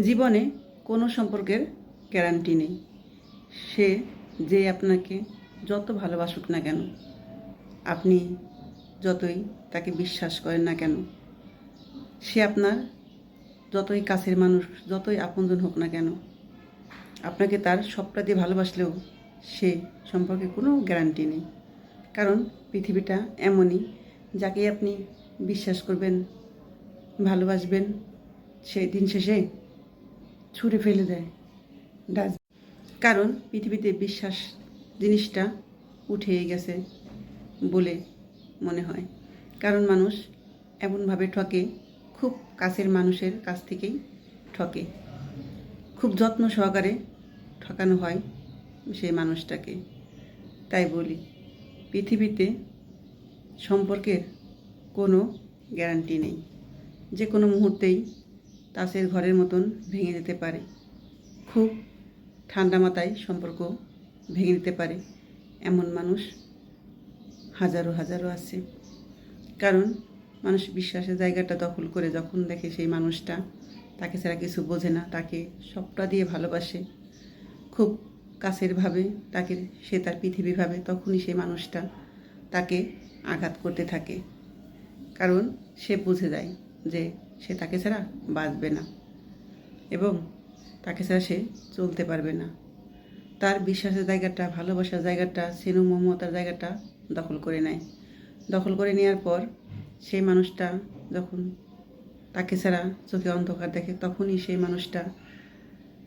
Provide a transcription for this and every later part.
জীবনে কোনো সম্পর্কের গ্যারান্টি নেই। সে যে আপনাকে যত ভালোবাসুক না কেন, আপনি যতই তাকে বিশ্বাস করেন না কেন, সে আপনার যতই কাছের মানুষ, যতই আপনজন হোক না কেন, আপনাকে তার সবটা দিয়ে ভালোবাসলেও সে সম্পর্কে কোনো গ্যারান্টি নেই। কারণ পৃথিবীটা এমনই যাকে আপনি বিশ্বাস করবেন, ভালোবাসবেন সেই দিন শেষে ছুঁড়ে ফেলে দেয়। ডাস্ট কারণ পৃথিবীতে বিশ্বাস জিনিসটা উঠেই গেছে বলে মনে হয়। কারণ মানুষ এমনভাবে ঠকে, খুব কাছের মানুষের কাছ থেকেই ঠকে। খুব যত্ন সহকারে ঠকানো হয় সেই মানুষটাকে। তাই বলি, পৃথিবীতে সম্পর্কের কোনো গ্যারান্টি নেই। যে কোনো মুহূর্তেই তাসের ঘরের মতন ভেঙে যেতে পারে। খুব ঠান্ডা মাথায় সম্পর্ক ভেঙে দিতে পারে এমন মানুষ হাজারো হাজারো আছে। কারণ মানুষ বিশ্বাসের জায়গাটা দখল করে যখন দেখে সেই মানুষটা তাকে ছাড়া কিছু বোঝে না, তাকে সবটা দিয়ে ভালোবাসে। খুব কাছের ভাবে তাকে, সে তার পৃথিবী ভাবে তখনই সেই মানুষটা তাকে আঘাত করতে থাকে। কারণ সে বুঝে যায় যে সে তাকে ছাড়া বাঁচবে না এবং তাকে ছাড়া সে চলতে পারবে না। তার বিশ্বাসের জায়গাটা, ভালোবাসার জায়গাটা, সেনু মমতার জায়গাটা দখল করে নেয়। দখল করে নেওয়ার পর সেই মানুষটা যখন তাকে ছাড়া চোখে অন্ধকার দেখে, তখনই সেই মানুষটা,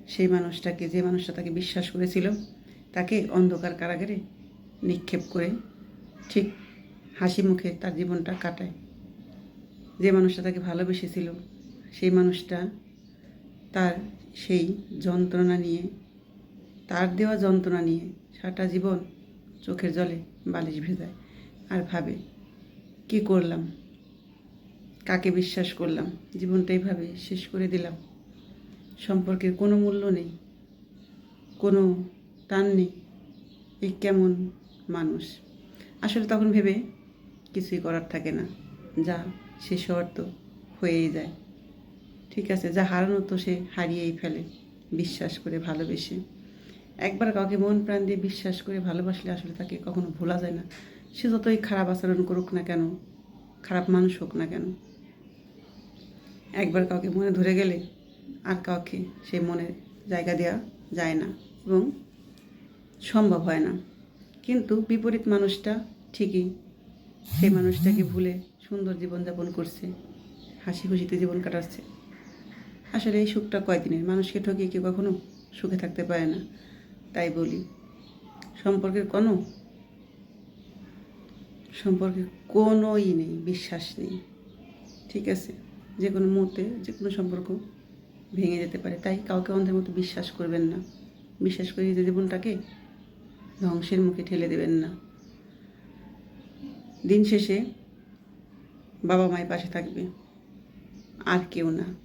সেই মানুষটাকে, যে মানুষটা তাকে বিশ্বাস করেছিল, তাকে অন্ধকার কারাগারে নিক্ষেপ করে ঠিক হাসি মুখে তার জীবনটা কাটায়। যে মানুষটা তাকে ভালোবেসেছিল, সেই মানুষটা তার সেই যন্ত্রণা নিয়ে, তার দেওয়া যন্ত্রণা নিয়ে সারাটা জীবন চোখের জলে বালিশ ভেজায় আর ভাবে, কি করলাম? কাকে বিশ্বাস করলাম? জীবনটা এইভাবে শেষ করে দিলাম। সম্পর্কের কোনো মূল্য নেই, কোনো টান নেই, এই কেমন মানুষ? আসলে তখন ভেবে কিছুই করার থাকে না। যা, সে শর্ত হয়েই যায়। ঠিক আছে, যা হারানো তো সে হারিয়েই ফেলে, বিশ্বাস করে ভালোবেসে। একবার কাউকে মন প্রাণ দিয়ে বিশ্বাস করে ভালোবাসলে আসলে তাকে কখনো ভোলা যায় না। সে যতই খারাপ আচরণ করুক না কেন, খারাপ মানুষ হোক না কেন, একবার কাউকে মনে ধরে গেলে আর কাউকে সেই মনে জায়গা দেওয়া যায় না এবং সম্ভব হয় না। কিন্তু বিপরীত মানুষটা ঠিকই, সেই মানুষটাকে ভুলে সুন্দর জীবনযাপন করছে হাসি খুশিতে জীবন কাটাচ্ছে। আসলে এই সুখটা কয়দিনের? মানুষকে ঠকিয়ে কেউ কখনো সুখে থাকতে পারে না, তাই বলি। সম্পর্কের কোনো সম্পর্কে কোনোই নেই, বিশ্বাস নেই। ঠিক আছে? যে কোনো মুহূর্তে যে কোনো সম্পর্ক ভেঙে যেতে পারে, তাই কাউকে অন্ধের মতো বিশ্বাস করবেন না। বিশ্বাস করে নিজের জীবনটাকে ধ্বংসের মুখে ঠেলে দেবেন না। দিন শেষে বাবা মায়ের পাশে থাকবে। আর কেউ না।